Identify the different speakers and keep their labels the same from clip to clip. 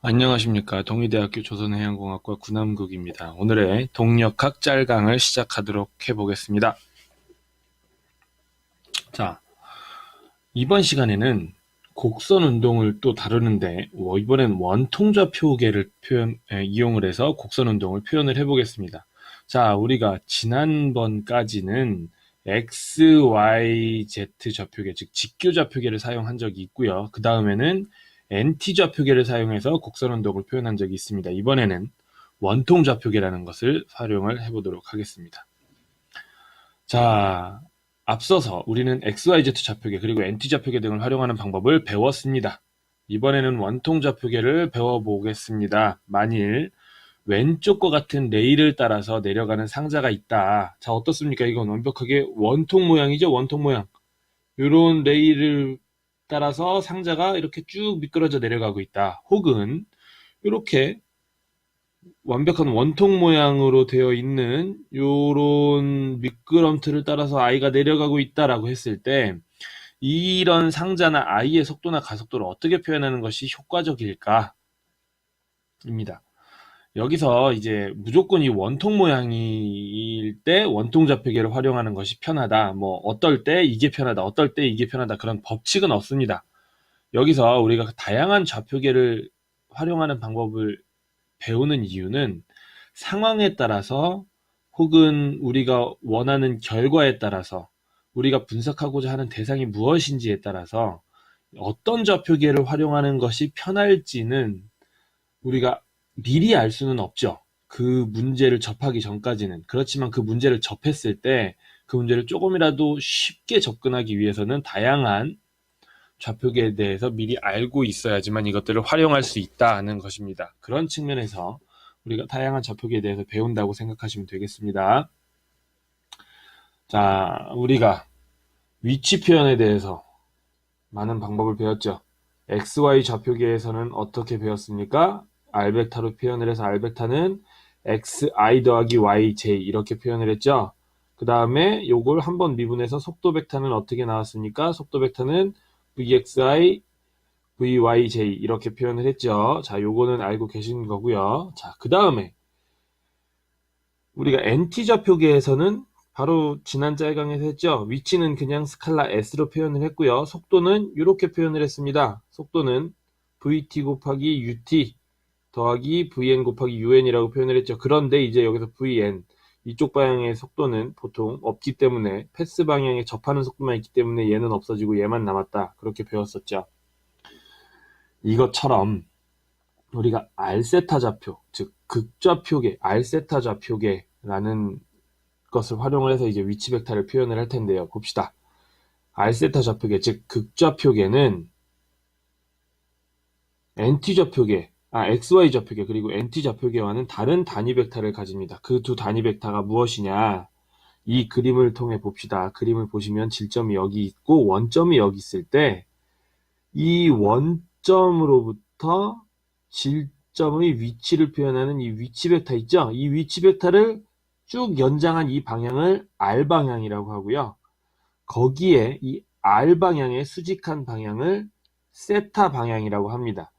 Speaker 1: 안녕하십니까. 동의대학교 조선해양공학과 군함국입니다. 오늘의 동력학 짤강을 시작하도록 해보겠습니다. 자, 이번 시간에는 곡선 운동을 또 다루는데 어, 이번엔 원통좌 표계를 표현 에, 이용을 해서 곡선 운동을 표현을 해보겠습니다. 자, 우리가 지난번까지는 x, y, z 좌표계, 즉 직교 좌표계를 사용한 적이 있고요. 그 다음에는 NT 좌표계를 사용해서 곡선 운동을 표현한 적이 있습니다. 이번에는 원통 좌표계라는 것을 활용을 해보도록 하겠습니다. 자, 앞서서 우리는 XYZ 좌표계 그리고 NT 좌표계 등을 활용하는 방법을 배웠습니다. 이번에는 원통 좌표계를 배워보겠습니다. 만일 왼쪽과 같은 레일을 따라서 내려가는 상자가 있다. 자, 어떻습니까? 이건 완벽하게 원통 모양이죠? 원통 모양. 이런 레일을 따라서 상자가 이렇게 쭉 미끄러져 내려가고 있다. 혹은 이렇게 완벽한 원통 모양으로 되어 있는 요런 미끄럼틀을 따라서 아이가 내려가고 있다라고 했을 때 이런 상자나 아이의 속도나 가속도를 어떻게 표현하는 것이 효과적일까? 입니다. 여기서 이제 무조건 이 원통 모양일 때 원통 좌표계를 활용하는 것이 편하다. 뭐 어떨 때 이게 편하다. 어떨 때 이게 편하다. 그런 법칙은 없습니다. 여기서 우리가 다양한 좌표계를 활용하는 방법을 배우는 이유는 상황에 따라서 혹은 우리가 원하는 결과에 따라서 우리가 분석하고자 하는 대상이 무엇인지에 따라서 어떤 좌표계를 활용하는 것이 편할지는 우리가 미리 알 수는 없죠. 그 문제를 접하기 전까지는. 그렇지만 그 문제를 접했을 때 그 문제를 조금이라도 쉽게 접근하기 위해서는 다양한 좌표계에 대해서 미리 알고 있어야지만 이것들을 활용할 수 있다는 것입니다. 그런 측면에서 우리가 다양한 좌표계에 대해서 배운다고 생각하시면 되겠습니다. 자, 우리가 위치 표현에 대해서 많은 방법을 배웠죠. XY 좌표계에서는 어떻게 배웠습니까? 알벡타로 표현을 해서 알벡타는 xi 더하기 yj 이렇게 표현을 했죠. 그 다음에 요걸 한번 미분해서 속도 벡터는 어떻게 나왔습니까? 속도 벡터는 vxi vyj 이렇게 표현을 했죠. 자, 요거는 알고 계신 거고요. 자, 그 다음에 우리가 nt 좌표계에서는 바로 지난 짤강에서 했죠. 위치는 그냥 스칼라 s로 표현을 했고요. 속도는 이렇게 표현을 했습니다. 속도는 vt 곱하기 ut 더하기 vn 곱하기 un이라고 표현을 했죠. 그런데 이제 여기서 vn 이쪽 방향의 속도는 보통 없기 때문에 패스 방향에 접하는 속도만 있기 때문에 얘는 없어지고 얘만 남았다. 그렇게 배웠었죠. 이것처럼 우리가 알세타 좌표, 즉 극좌표계, 알세타 좌표계라는 것을 활용을 해서 이제 위치 벡터를 표현을 할 텐데요. 봅시다. 알세타 좌표계, 즉 극좌표계는 NT 좌표계, 아, XY 좌표계 그리고 NT 좌표계와는 다른 단위 벡터를 가집니다. 그 두 단위 벡터가 무엇이냐? 이 그림을 통해 봅시다. 그림을 보시면 질점이 여기 있고 원점이 여기 있을 때 이 원점으로부터 질점의 위치를 표현하는 이 위치 벡터 있죠? 이 위치 벡터를 쭉 연장한 이 방향을 R 방향이라고 하고요. 거기에 이 R 방향의 수직한 방향을 세타 방향이라고 합니다.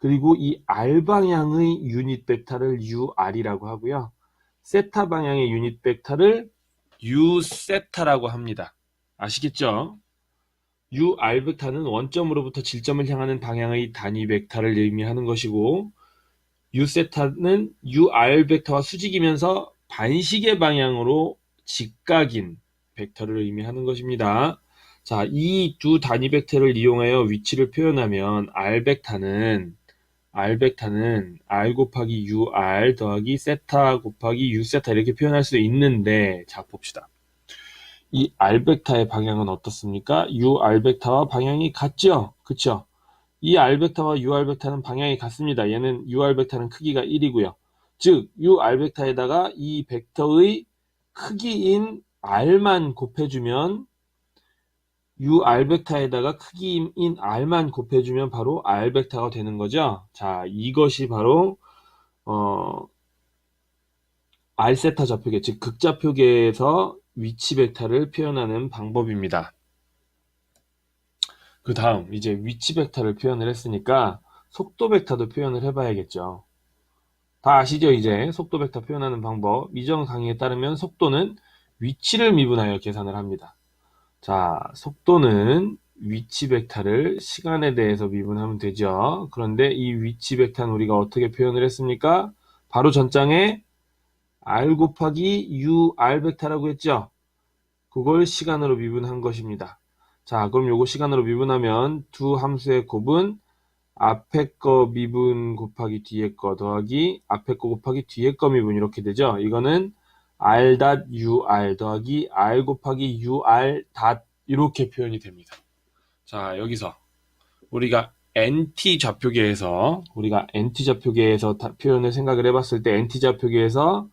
Speaker 1: 그리고 이 R 방향의 유닛 벡터를 UR이라고 하고요. 세타 방향의 유닛 벡터를 U세타라고 합니다. 아시겠죠? UR 벡터는 원점으로부터 질점을 향하는 방향의 단위 벡터를 의미하는 것이고 U세타는 UR 벡터와 수직이면서 반시계 방향으로 직각인 벡터를 의미하는 것입니다. 자, 이 두 단위 벡터를 이용하여 위치를 표현하면 R 벡터는 R 벡터는 R 곱하기 UR 더하기 세타 곱하기 U 세타 이렇게 표현할 수 있는데 자 봅시다. 이 R 벡터의 방향은 어떻습니까? UR 벡터와 방향이 같죠? 그쵸? 이 R 벡터와 UR 벡터는 방향이 같습니다. 얘는 UR 벡터는 크기가 1이고요. 즉 UR 벡터에다가 이 벡터의 크기인 R만 곱해주면 UR 벡터에다가 크기인 R만 곱해주면 바로 벡터가 되는 거죠. 자, 이것이 바로 어, R 세타 좌표계, 즉 극좌표계에서 위치 벡터를 표현하는 방법입니다. 그 다음 이제 위치 벡터를 표현을 했으니까 속도 벡터도 표현을 해봐야겠죠. 다 아시죠, 이제? 속도 벡터 표현하는 방법. 미정 강의에 따르면 속도는 위치를 미분하여 계산을 합니다. 자, 속도는 위치 벡터를 시간에 대해서 미분하면 되죠. 그런데 이 위치 벡터는 우리가 어떻게 표현을 했습니까? 바로 전장에 r 곱하기 ur 벡터라고 했죠. 그걸 시간으로 미분한 것입니다. 자, 그럼 요거 시간으로 미분하면 두 함수의 곱은 앞에 거 미분 곱하기 뒤에 거 더하기 앞에 거 곱하기 뒤에 거 미분 이렇게 되죠. 이거는 r.ur 더하기 r 곱하기 ur 닷 이렇게 표현이 됩니다. 자, 여기서 우리가 NT 좌표계에서 우리가 NT 좌표계에서 다- 표현을 생각을 해봤을 때 NT 좌표계에서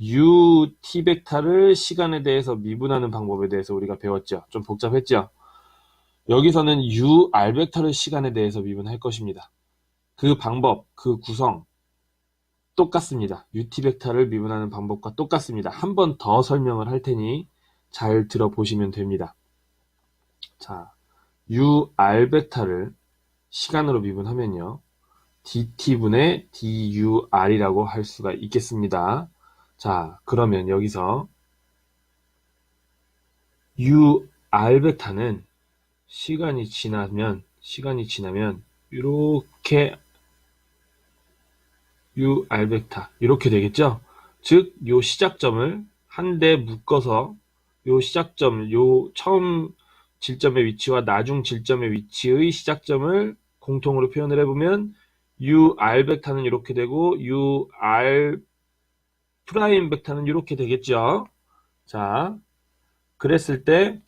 Speaker 1: u t 벡터를 시간에 대해서 미분하는 방법에 대해서 우리가 배웠죠. 좀 복잡했죠. 여기서는 u r 벡터를 시간에 대해서 미분할 것입니다. 그 방법, 그 구성 똑같습니다. ut 벡터를 미분하는 방법과 똑같습니다. 한 번 더 설명을 할 테니 잘 들어보시면 됩니다. 자, ur 벡터를 시간으로 미분하면요. dt분의 dur이라고 할 수가 있겠습니다. 자, 그러면 여기서 ur 벡터는 시간이 지나면 시간이 지나면 이렇게 ur 벡터 이렇게 되겠죠? 즉, 요 시작점을 한 대 묶어서 요 시작점, 요 처음 질점의 위치와 나중 질점의 위치의 시작점을 공통으로 표현을 해보면 ur 벡터는 이렇게 되고 ur 프라임 벡터는 이렇게 되겠죠. 자, 그랬을 때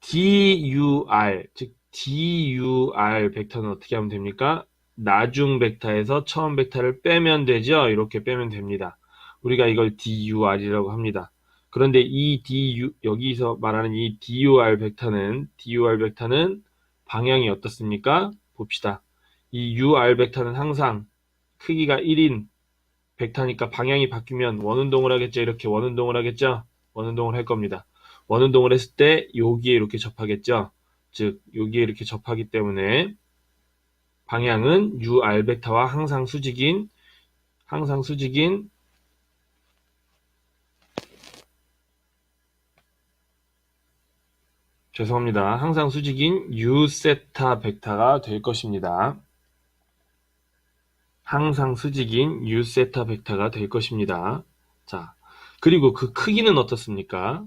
Speaker 1: dur, 즉 dur 벡터는 어떻게 하면 됩니까? 나중 벡터에서 처음 벡터를 빼면 되죠. 이렇게 빼면 됩니다. 우리가 이걸 dur이라고 합니다. 그런데 이 du 여기서 말하는 이 dur 벡터는 dur 벡터는 방향이 어떻습니까? 봅시다. 이 ur 벡터는 항상 크기가 1인 벡터니까 방향이 바뀌면 원운동을 하겠죠. 이렇게 원운동을 하겠죠. 원운동을 할 겁니다. 원운동을 했을 때 여기에 이렇게 접하겠죠. 즉 여기에 이렇게 접하기 때문에 방향은 벡터와 항상 수직인 항상 수직인 죄송합니다. 항상 수직인 u 세타 벡터가 될 것입니다. 항상 수직인 u 세타 벡터가 될 것입니다. 자, 그리고 그 크기는 어떻습니까?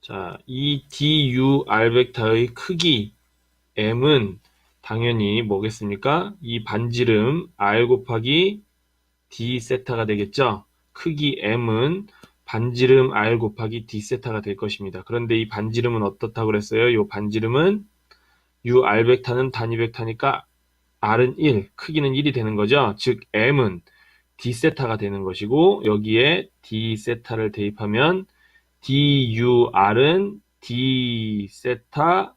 Speaker 1: 자, 이 dur 벡터의 크기 m은 당연히 뭐겠습니까? 이 반지름 r 곱하기 d 세타가 되겠죠? 크기 m은 반지름 r 곱하기 d 세타가 될 것입니다. 그런데 이 반지름은 어떻다고 그랬어요? 이 반지름은 ur 벡터는 단위 벡터니까 r은 1, 크기는 1이 되는 거죠. 즉 m은 d 세타가 되는 것이고 여기에 d 세타를 대입하면 dur은 d 세타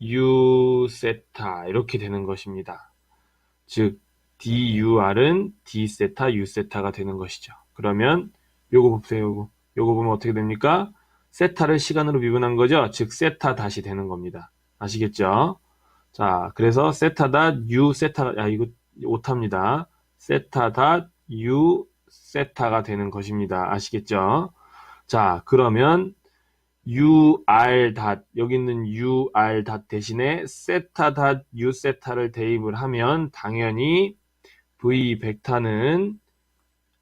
Speaker 1: u 세타 이렇게 되는 것입니다. 즉 dur은 d 세타 u 세타가 되는 것이죠. 그러면 요거 보세요. 요거. 요거 보면 어떻게 됩니까? 세타를 시간으로 미분한 거죠. 즉 세타 다시 되는 겁니다. 아시겠죠? 자, 그래서 세타 닷 u 세타 아 이거 오타입니다. 세타 닷 u 세타가 되는 것입니다. 아시겠죠? 자, 그러면 ur 닷 여기 있는 ur 닷 대신에 세타 닷 u 세타를 대입을 하면 당연히 v 벡터는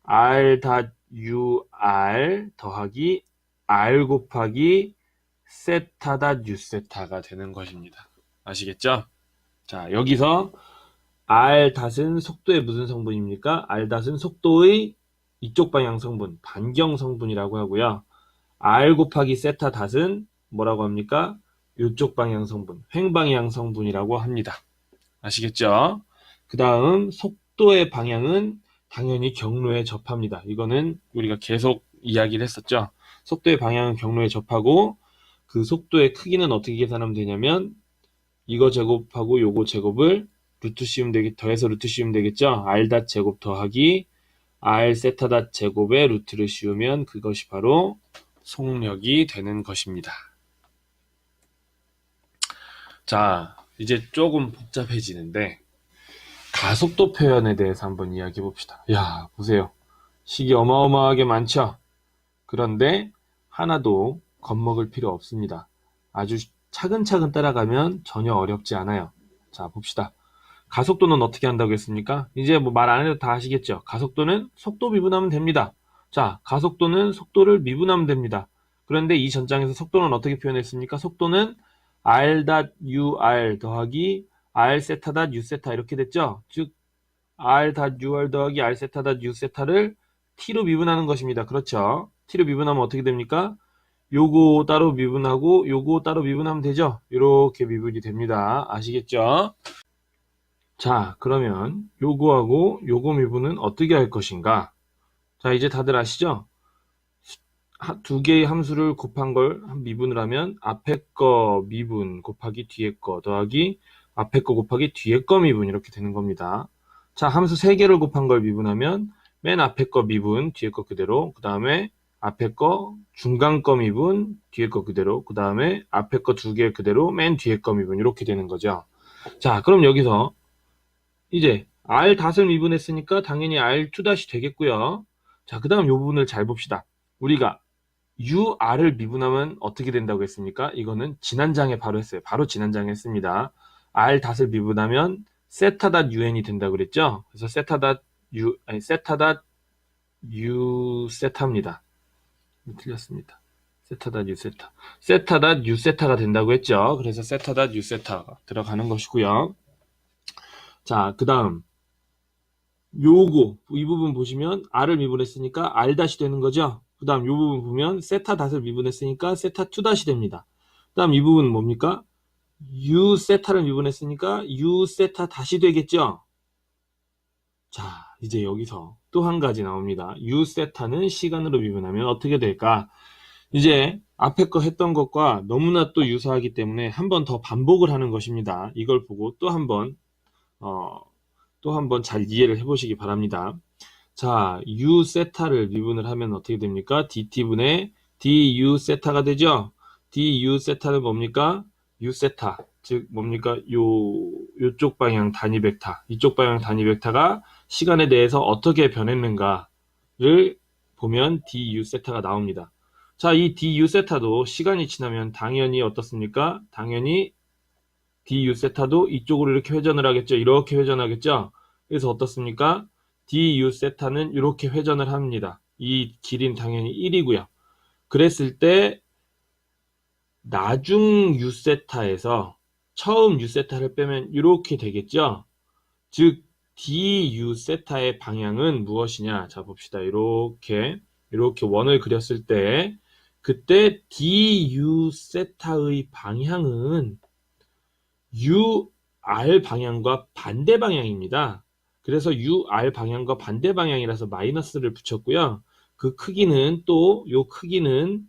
Speaker 1: r 닷 ur 더하기 r 곱하기 세타 닷 u 세타가 되는 것입니다. 아시겠죠? 자, 여기서 r 닷은 속도의 무슨 성분입니까? r 닷은 속도의 이쪽 방향 성분, 반경 성분이라고 하고요. R 곱하기 세타 닷은 뭐라고 합니까? 이쪽 방향 성분, 횡방향 성분이라고 합니다. 아시겠죠? 그 다음 속도의 방향은 당연히 경로에 접합니다. 이거는 우리가 계속 이야기를 했었죠. 속도의 방향은 경로에 접하고 그 속도의 크기는 어떻게 계산하면 되냐면 이거 제곱하고 요거 제곱을 루트 씌우면 되겠 더해서 루트 씌우면 되겠죠. r 닷 제곱 더하기 r 세타 닷 제곱에 루트를 씌우면 그것이 바로 속력이 되는 것입니다. 자, 이제 조금 복잡해지는데 가속도 표현에 대해서 한번 이야기해 봅시다. 야, 보세요. 식이 어마어마하게 많죠? 그런데 하나도 겁먹을 필요 없습니다. 아주 차근차근 따라가면 전혀 어렵지 않아요. 자, 봅시다. 가속도는 어떻게 한다고 했습니까? 이제 뭐 말 안 해도 다 아시겠죠? 가속도는 속도 미분하면 됩니다. 자, 가속도는 속도를 미분하면 됩니다. 그런데 이 전장에서 속도는 어떻게 표현했습니까? 속도는 r.ur 더하기 r 세타 u 세타 이렇게 됐죠? 즉 r.ur 더하기 r 세타 u 세타를 t로 미분하는 것입니다. 그렇죠? t로 미분하면 어떻게 됩니까? 요거 따로 미분하고 요거 따로 미분하면 되죠? 이렇게 미분이 됩니다. 아시겠죠? 자, 그러면 요거하고 요거 미분은 어떻게 할 것인가? 자, 이제 다들 아시죠? 하- 두 개의 함수를 곱한 걸 미분을 하면 앞에 거 미분 곱하기 뒤에 거 더하기 앞에 거 곱하기 뒤에 거 미분 이렇게 되는 겁니다. 자, 함수 세 개를 곱한 걸 미분하면 맨 앞에 거 미분, 뒤에 거 그대로, 그 다음에 앞에 거 중간 거 미분, 뒤에 거 그대로, 그 다음에 앞에 거 두 개 그대로, 맨 뒤에 거 미분 이렇게 되는 거죠. 자, 그럼 여기서 이제 R 닷을 미분했으니까 당연히 R2 되겠고요. 자, 그 다음 이 부분을 잘 봅시다. 우리가 UR을 미분하면 어떻게 된다고 했습니까? 이거는 지난 장에 바로 했어요. 바로 지난 장에 했습니다. R 닷을 미분하면 세타 닷 UN이 된다고 그랬죠? 그래서 세타 닷 U, 아니, 세타 닷 U 세타입니다. 틀렸습니다. 세타 닷 U 세타. 세타 닷 U 세타가 된다고 했죠? 그래서 세타 닷 U 세타가 들어가는 것이고요. 자, 그 다음. 요거, 이 부분 보시면 R을 미분했으니까 R 다시 되는 거죠? 그 다음 요 부분 보면 세타 닷을 미분했으니까 세타 2 다시 됩니다. 그 다음 이 부분은 뭡니까? U 세타를 미분했으니까 U 세타 다시 되겠죠? 자, 이제 여기서 또 한 가지 나옵니다. U 세타는 시간으로 미분하면 어떻게 될까? 이제 앞에 거 했던 것과 너무나 또 유사하기 때문에 한 번 더 반복을 하는 것입니다. 이걸 보고 또 한 번, 어, 또 한번 잘 이해를 해보시기 바랍니다. 자, U 세타를 미분을 하면 어떻게 됩니까? DT분의 DU 세타가 되죠? DU 세타는 뭡니까? U 세타. 즉, 뭡니까? 요, 요쪽 방향 단위 벡터. 이쪽 방향 단위 벡터가 시간에 대해서 어떻게 변했는가를 보면 DU 세타가 나옵니다. 자, 이 DU 세타도 시간이 지나면 당연히 어떻습니까? 당연히 DU 세타도 이쪽으로 이렇게 회전을 하겠죠? 이렇게 회전하겠죠? 그래서 어떻습니까? DU 세타는 이렇게 회전을 합니다. 이 길이는 당연히 1이고요. 그랬을 때 나중 U 세타에서 처음 U 세타를 빼면 이렇게 되겠죠? 즉 DU 세타의 방향은 무엇이냐? 자 봅시다. 이렇게 이렇게 원을 그렸을 때 그때 DU 세타의 방향은 UR 방향과 반대 방향입니다. 그래서 UR 방향과 반대 방향이라서 마이너스를 붙였고요. 그 크기는 또 요 크기는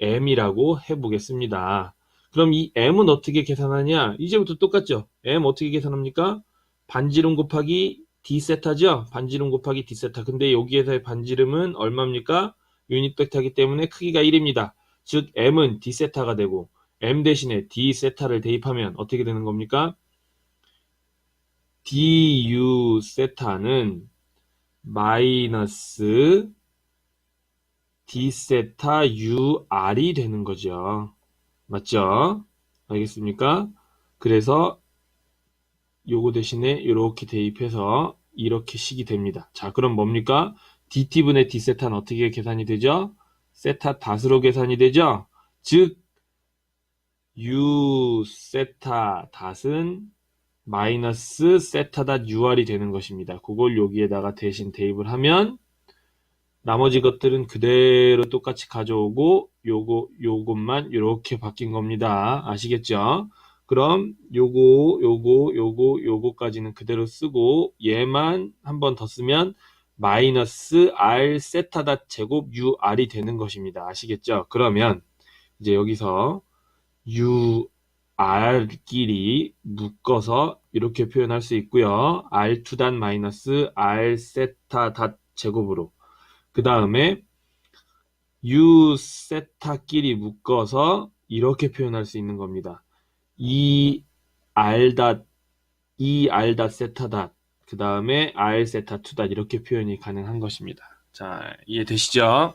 Speaker 1: m이라고 해보겠습니다. 그럼 이 m은 어떻게 계산하냐? 이제부터 똑같죠? m 어떻게 계산합니까? 반지름 곱하기 d 세타죠? 반지름 곱하기 d 세타. 근데 여기에서의 반지름은 얼마입니까? 유닛 벡터이기 때문에 크기가 1입니다. 즉 m은 d 세타가 되고 m 대신에 d 세타를 대입하면 어떻게 되는 겁니까? Du 세타는 마이너스 d 세타 ur이 되는 거죠. 맞죠? 알겠습니까? 그래서 요거 대신에 이렇게 대입해서 이렇게 식이 됩니다. 자, 그럼 뭡니까? dt분의 d 세타는 어떻게 계산이 되죠? 세타 닷으로 계산이 되죠? 즉 u 세타 닷은 마이너스 세타 닷 ur이 되는 것입니다. 그걸 여기에다가 대신 대입을 하면 나머지 것들은 그대로 똑같이 가져오고 요거 요것만 이렇게 바뀐 겁니다. 아시겠죠? 그럼 요거 요거 요거 요거까지는 그대로 쓰고 얘만 한 번 더 쓰면 마이너스 r 세타 닷 제곱 ur이 되는 것입니다. 아시겠죠? 그러면 이제 여기서 ur끼리 묶어서 이렇게 표현할 수 있고요. r2 단 마이너스 r 세타 닷 제곱으로 그 다음에 u 세타끼리 묶어서 이렇게 표현할 수 있는 겁니다. 이 r 닷 e r 닷 세타 닷, 그 다음에 r 세타 2닷 이렇게 표현이 가능한 것입니다. 자, 이해되시죠?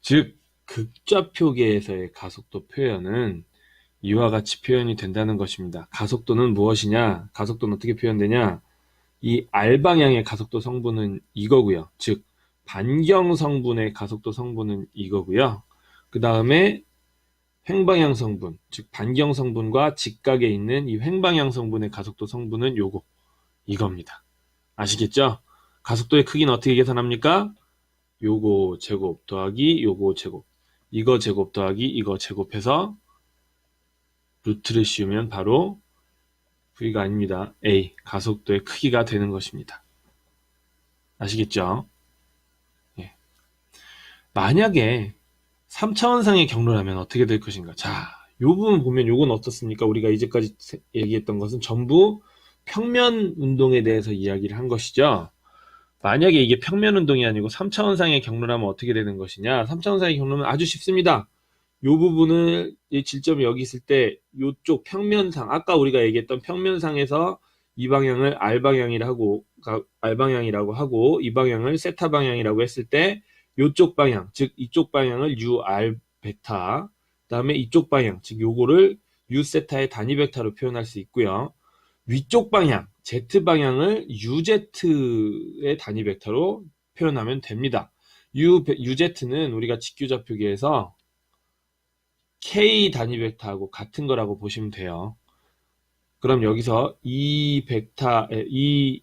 Speaker 1: 즉, 극좌표계에서의 가속도 표현은 이와 같이 표현이 된다는 것입니다. 가속도는 무엇이냐? 가속도는 어떻게 표현되냐? 이 R방향의 가속도 성분은 이거고요. 즉, 반경 성분의 가속도 성분은 이거고요. 그 다음에 횡방향 성분, 즉 반경 성분과 직각에 있는 이 횡방향 성분의 가속도 성분은 요거, 이겁니다. 아시겠죠? 가속도의 크기는 어떻게 계산합니까? 요거 제곱 더하기 요거 제곱, 이거 제곱 더하기 이거 제곱해서 루트를 씌우면 바로 V가 아닙니다. A, 가속도의 크기가 되는 것입니다. 아시겠죠? 예. 만약에 3차원상의 경로라면 어떻게 될 것인가? 자, 요 부분 보면 요건 어떻습니까? 우리가 이제까지 세- 얘기했던 것은 전부 평면 운동에 대해서 이야기를 한 것이죠. 만약에 이게 평면 운동이 아니고 3차원상의 경로라면 어떻게 되는 것이냐? 3차원상의 경로는 아주 쉽습니다. 요 부분을 이 질점이 여기 있을 때 요쪽 평면상 아까 우리가 얘기했던 평면상에서 이 방향을 R 방향이라고 R 방향이라고 하고 이 방향을 세타 방향이라고 했을 때 요쪽 방향 즉 이쪽 방향을 UR 베타 그다음에 이쪽 방향 즉 요거를 U 세타의 단위 벡터로 표현할 수 있고요. 위쪽 방향 Z 방향을 UZ의 단위 벡터로 표현하면 됩니다. U, UZ는 우리가 직규좌표기에서 K 단위 벡터하고 같은 거라고 보시면 돼요. 그럼 여기서 이 벡터, 에, 이,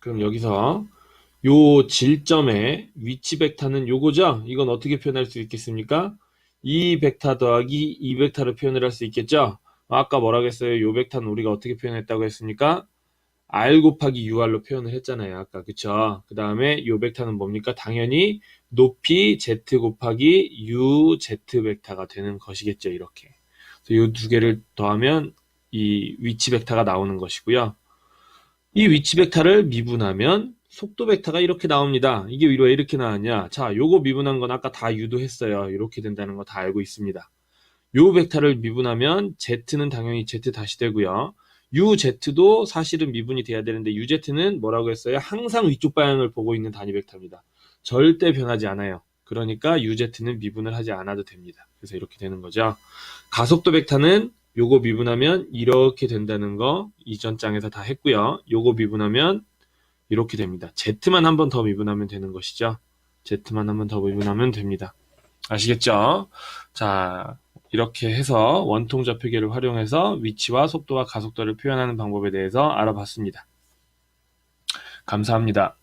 Speaker 1: 그럼 여기서 요 질점의 위치 벡터는 요거죠? 이건 어떻게 표현할 수 있겠습니까? 이 벡터 더하기 이 벡터로 표현을 할 수 있겠죠? 아까 뭐라고 했어요? 요 벡터는 우리가 어떻게 표현했다고 했습니까? R 곱하기 UR로 표현을 했잖아요. 아까 그쵸? 그 다음에 요 벡터는 뭡니까? 당연히 높이 Z 곱하기 UZ 벡터가 되는 것이겠죠. 이렇게. 이 두 개를 더하면 이 위치 벡터가 나오는 것이고요. 이 위치 벡터를 미분하면 속도 벡터가 이렇게 나옵니다. 이게 왜 이렇게 나왔냐? 자, 요거 미분한 건 아까 다 유도했어요. 이렇게 된다는 거 다 알고 있습니다. 요 벡터를 미분하면 Z는 당연히 Z 다시 되고요. UZ도 사실은 미분이 돼야 되는데 UZ는 뭐라고 했어요? 항상 위쪽 방향을 보고 있는 단위 벡터입니다. 절대 변하지 않아요. 그러니까 UZ는 미분을 하지 않아도 됩니다. 그래서 이렇게 되는 거죠. 가속도 벡터는 요거 미분하면 이렇게 된다는 거 이전 장에서 다 했고요. 요거 미분하면 이렇게 됩니다. Z만 한 번 더 미분하면 되는 것이죠. Z만 한 번 더 미분하면 됩니다. 아시겠죠? 자, 이렇게 해서 원통 좌표계를 활용해서 위치와 속도와 가속도를 표현하는 방법에 대해서 알아봤습니다. 감사합니다.